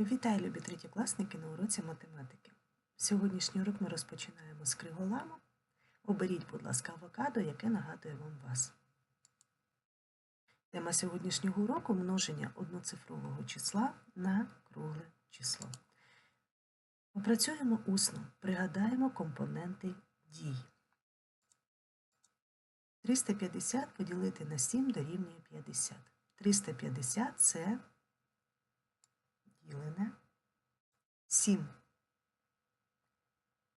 Вітаю, любі третєкласники на уроці математики. Сьогоднішній урок ми розпочинаємо з криголаму. Оберіть, будь ласка, авокадо, яке нагадує вам вас. Тема сьогоднішнього уроку множення одноцифрового числа на кругле число. Попрацюємо усно, пригадаємо компоненти дій. 350 поділити на 7 дорівнює 50. 350 це ділене 7.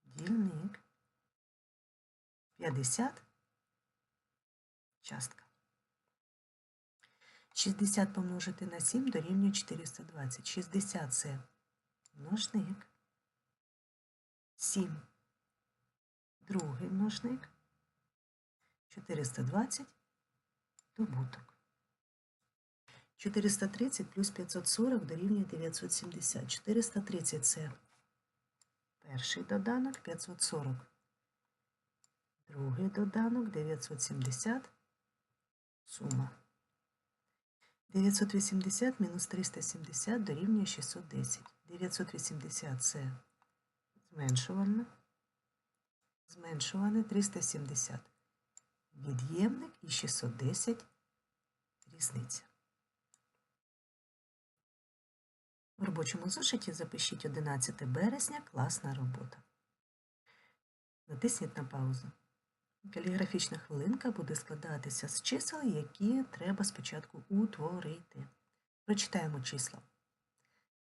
Дільник 50 частка. 60 помножити на 7 дорівнює 420. 60 це множник. 7. Другий множник. 420 добуток. 430 плюс 540 дорівнює 970. 430 це перший доданок, 540 другий доданок, 970 сума. 980 мінус 370 дорівнює 610. 980 це зменшуване, зменшуване 370 від'ємник і 610 різниця. В робочому зошиті запишіть 11 березня класна робота. Натисніть на паузу. Каліграфічна хвилинка буде складатися з чисел, які треба спочатку утворити. Прочитаємо числа.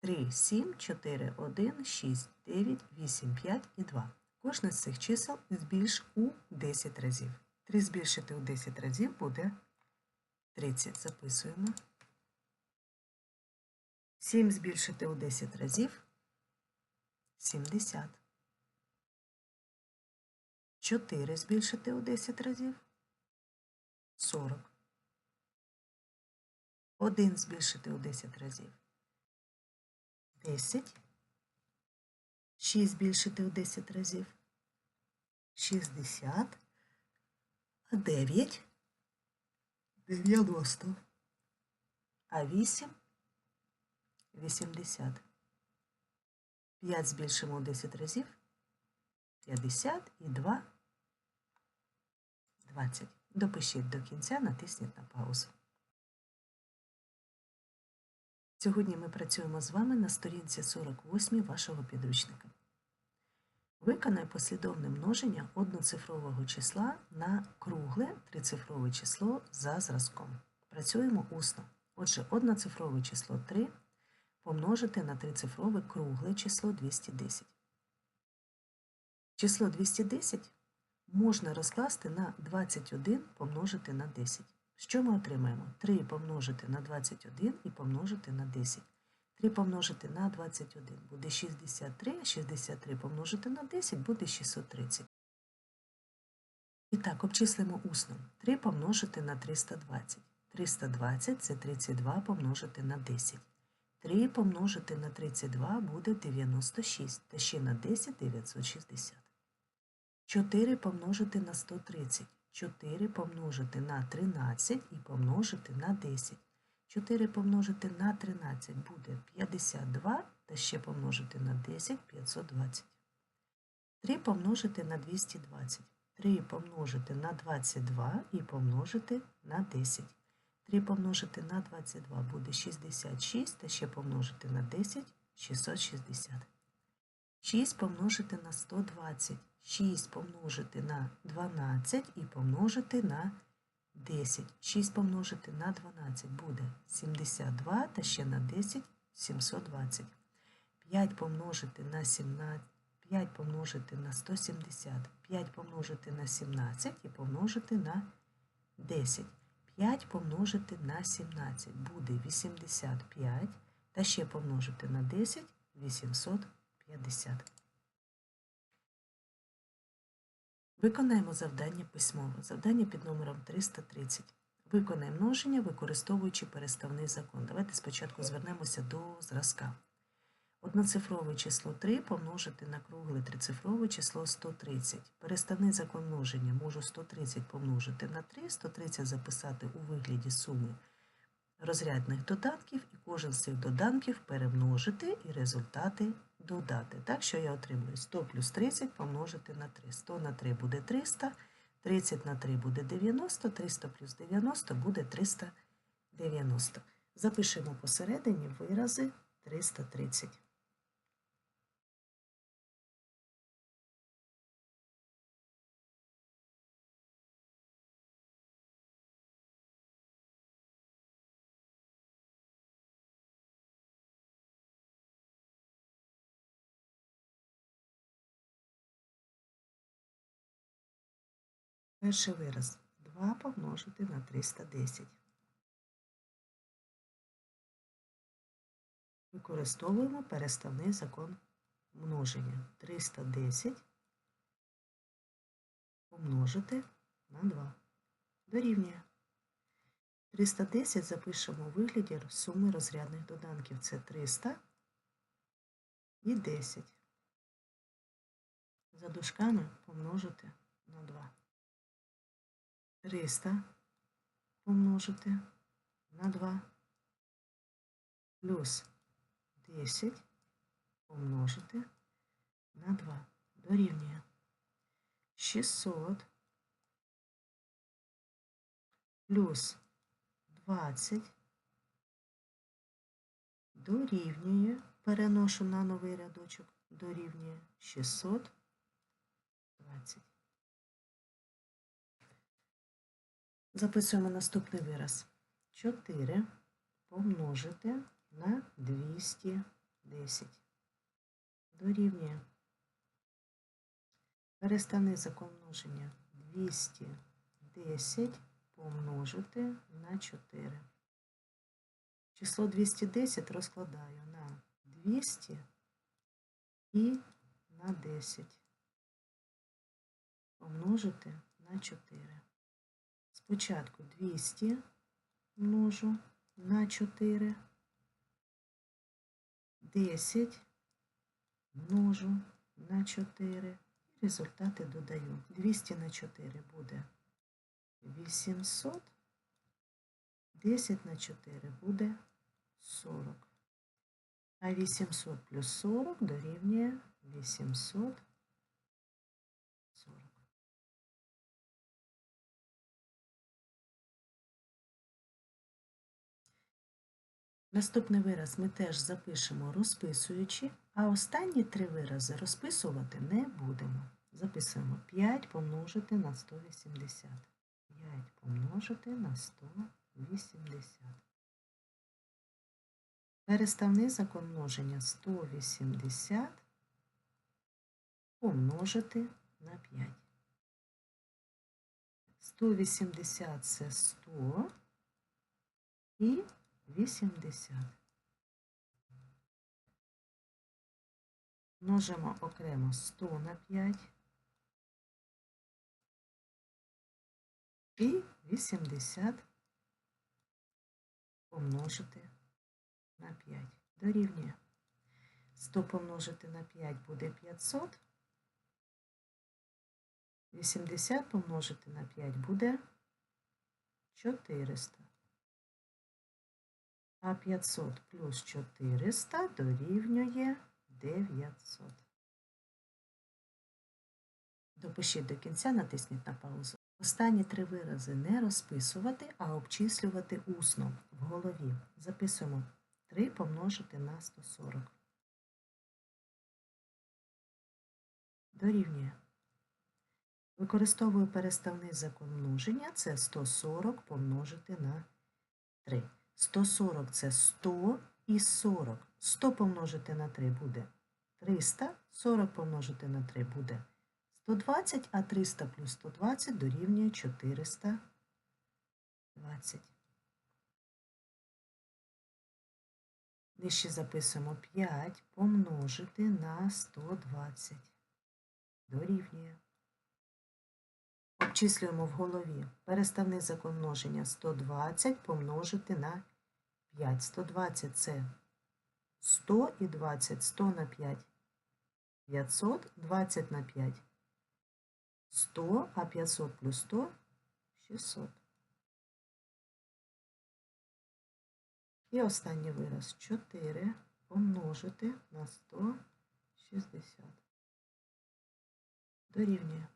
3, 7, 4, 1, 6, 9, 8, 5 і 2. Кожне з цих чисел збільш у 10 разів. 3 збільшити у 10 разів буде 30. Записуємо. 7 збільшити у 10 разів 70. 4 збільшити у 10 разів 40. 1 збільшити у 10 разів 10. 6 збільшити у 10 разів 60. А 9 90. А 8 80. 5 збільшимо у 10 разів. 50 і 2 20. Допишіть до кінця, натисніть на паузу. Сьогодні ми працюємо з вами на сторінці 48 вашого підручника. Виконай послідовне множення одноцифрового числа на кругле трицифрове число за зразком. Працюємо усно. Отже, одноцифрове число 3 помножити на трицифрове кругле число 210. Число 210 можна розкласти на 21 помножити на 10. Що ми отримаємо? 3 помножити на 21 і помножити на 10. 3 помножити на 21 буде 63, а 63 помножити на 10 буде 630. І так, обчислимо усно. 3 помножити на 320. 320 це 32 помножити на 10. 3 помножити на 32 буде 96, та ще на 10 960. 4 помножити на 130. 4 помножити на 13 і помножити на 10. 4 помножити на 13 буде 52, та ще помножити на 10 520. 3 помножити на 220. 3 помножити на 22 і помножити на 10. 3 помножити на 22 буде 66, та ще помножити на 10 660. 6 помножити на 120. 6 помножити на 12 і помножити на 10. 6 помножити на 12 буде 72 та ще на 10 720. 5 помножити на 17, 5 помножити на 170, 5 помножити на 17 і помножити на 10. 5 помножити на 17 буде 85, та ще помножити на 10 850. Виконаємо завдання письмово. Завдання під номером 330. Виконай множення, використовуючи переставний закон. Давайте спочатку звернемося до зразка. Одноцифрове число 3 помножити на кругле трицифрове число 130. Переставний закон множення можу 130 помножити на 3, 130 записати у вигляді суми розрядних доданків і кожен з цих доданків перемножити і результати додати. Так що я отримую 100 плюс 30 помножити на 3. 100 на 3 буде 300, 30 на 3 буде 90, 300 плюс 90 буде 390. Запишемо посередині вирази 330. Перший вираз 2 помножити на 310. Використовуємо переставний закон множення. 310 помножити на 2. Дорівнює. 310 запишемо у вигляді суми розрядних доданків. Це 300 і 10. За дужками помножити на 2. 300 помножити на 2 плюс 10 помножити на 2 дорівнює 600 плюс 20 дорівнює, переношу на новий рядочок, дорівнює 620. Записуємо наступний вираз. 4 помножити на 210. Дорівнює. Переставний закон множення 210 помножити на 4. Число 210 розкладаю на 200 і на 10. Помножити на 4. Спочатку 200 множу на 4, 10 множу на 4 і результати додаю. 200 на 4 буде 800, 10 на 4 буде 40. А 800 плюс 40 дорівнює 840. Наступний вираз ми теж запишемо розписуючи, а останні три вирази розписувати не будемо. Записуємо 5 помножити на 180. 5 помножити на 180. Переставний закон множення 180 помножити на 5. 180 це 100 і 80. Множимо окремо 100 на 5 і 80 помножити на 5. Дорівнює. 100 помножити на 5 буде 500. 80 помножити на 5 буде 400. А 500 плюс 400 дорівнює 900. Допишіть до кінця, натисніть на паузу. Останні три вирази не розписувати, а обчислювати усно в голові. Записуємо 3 помножити на 140. Дорівнює. Використовую переставний закон множення. Це 140 помножити на 3. 140 це 100 і 40. 100 помножити на 3 буде 300, 40 помножити на 3 буде 120, а 300 плюс 120 дорівнює 420. Нижче записуємо 5 помножити на 120. Дорівнює. Обчислюємо в голові переставний закон множення 120 помножити на 5. 120 це 100 і 20, 100 на 5. 500, 20 на 5. 100, а 500 плюс 100 600. І останній вираз 4 помножити на 160. Дорівнює.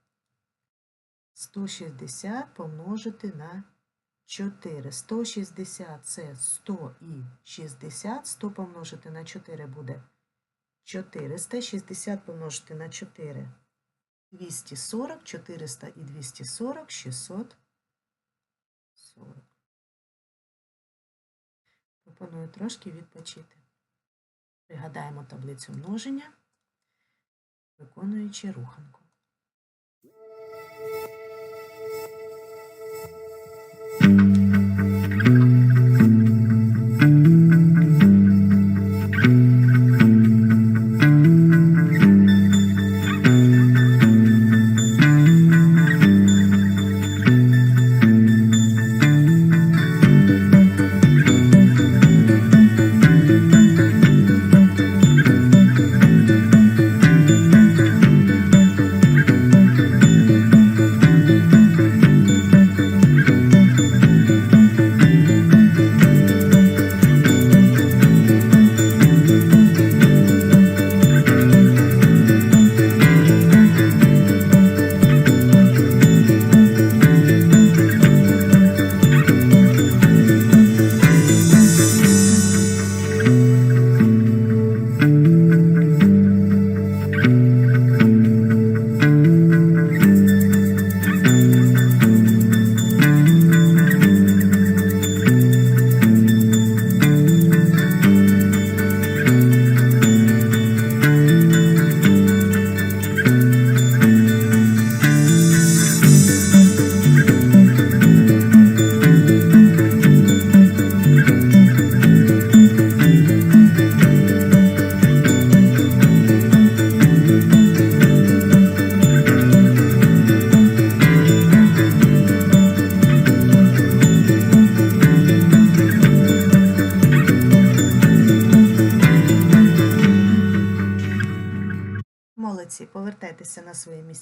160 помножити на 4. 160 це 100 і 60. 100 помножити на 4 буде 400. 60 помножити на 4 240. 400 і 240 640. Пропоную трошки відпочити. Пригадаємо таблицю множення, виконуючи руханку. Thank you.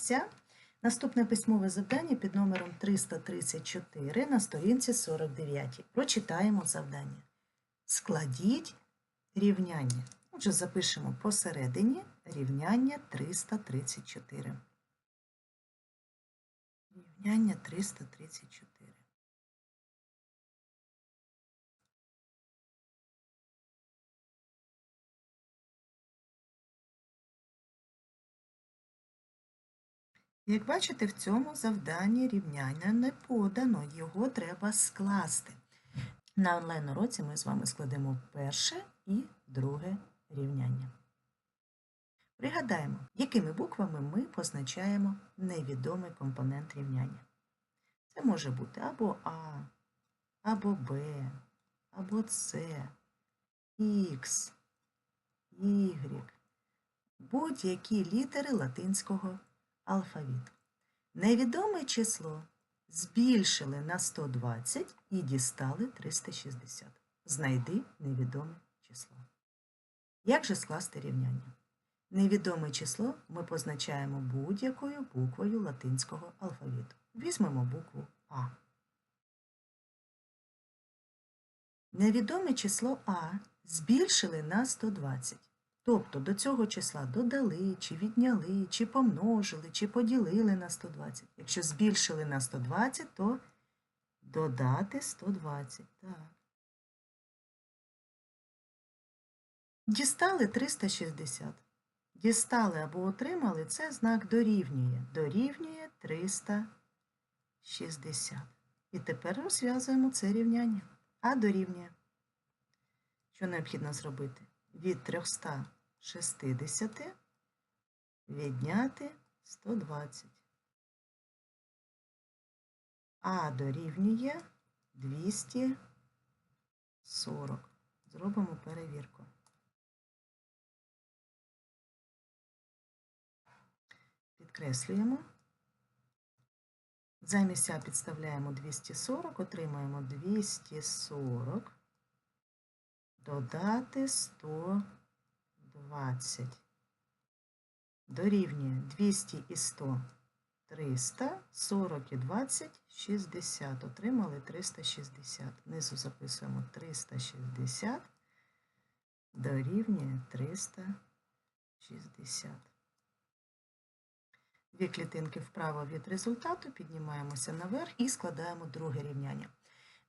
Місця. Наступне письмове завдання під номером 334 на сторінці 49. Прочитаємо завдання. Складіть рівняння. Отже, запишемо посередині рівняння 334. Рівняння 334. Як бачите, в цьому завданні рівняння не подано, його треба скласти. На онлайн-уроці ми з вами складемо перше і друге рівняння. Пригадаємо, якими буквами ми позначаємо невідомий компонент рівняння. Це може бути або А, або Б, або С, Х, Y, будь-які літери латинського алфавіту. Невідоме число збільшили на 120 і дістали 360. Знайди невідоме число. Як же скласти рівняння? Невідоме число ми позначаємо будь-якою буквою латинського алфавіту. Візьмемо букву А. Невідоме число А збільшили на 120. Тобто до цього числа додали, чи відняли, чи помножили, чи поділили на 120. Якщо збільшили на 120, то додати 120. Так. Дістали 360. Дістали або отримали це знак дорівнює. Дорівнює 360. І тепер розв'язуємо це рівняння. А дорівнює. Що необхідно зробити? Від 360 відняти 120. А дорівнює 240. Зробимо перевірку. Підкреслюємо. Замість А підставляємо 240, отримаємо 240 додати 120. Дорівнює 200 і 100 300, 40 і 20, 60. Отримали 360. Внизу записуємо 360 дорівнює 360. Дві клітинки вправо від результату, піднімаємося наверх і складаємо друге рівняння.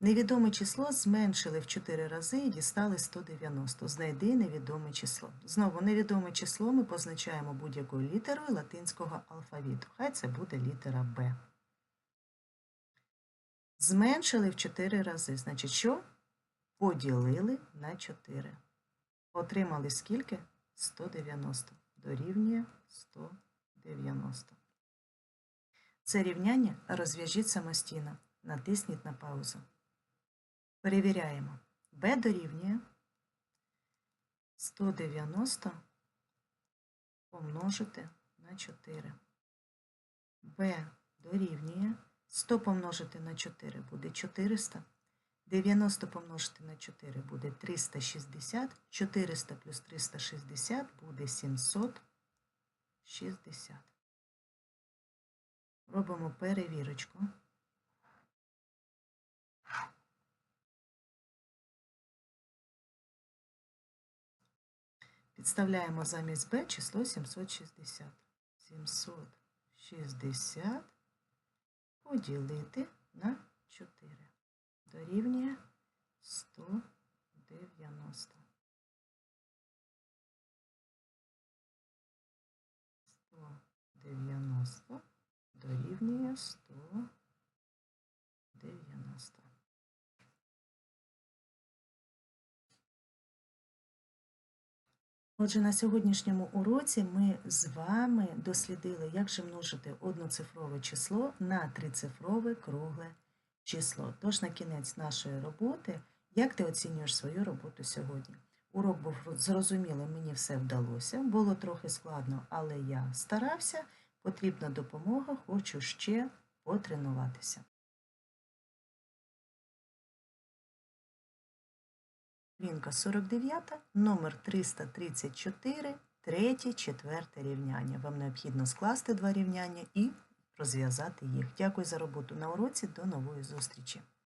Невідоме число зменшили в 4 рази і дістали 190. Знайди невідоме число. Знову невідоме число ми позначаємо будь-якою літерою латинського алфавіту. Хай це буде літера Б. Зменшили в 4 рази. Значить, що? Поділили на 4. Отримали скільки? 190. Дорівнює 190. Це рівняння розв'яжіть самостійно. Натисніть на паузу. Перевіряємо. b дорівнює 190 помножити на 4. b дорівнює 100 помножити на 4 буде 400. 90 помножити на 4 буде 360. 400 плюс 360 буде 760. Робимо перевірочку. Підставляємо замість b число 760. 760 поділити на 4. Дорівнює 190. 190 дорівнює 190. Отже, на сьогоднішньому уроці ми з вами дослідили, як же множити одноцифрове число на трицифрове кругле число. Тож на кінець нашої роботи, як ти оцінюєш свою роботу сьогодні? Урок був зрозумілим, мені все вдалося. Було трохи складно, але я старався. Потрібна допомога, хочу ще потренуватися. Сторінка 49, номер 334, третє, четверте рівняння. Вам необхідно скласти два рівняння і розв'язати їх. Дякую за роботу на уроці. До нової зустрічі!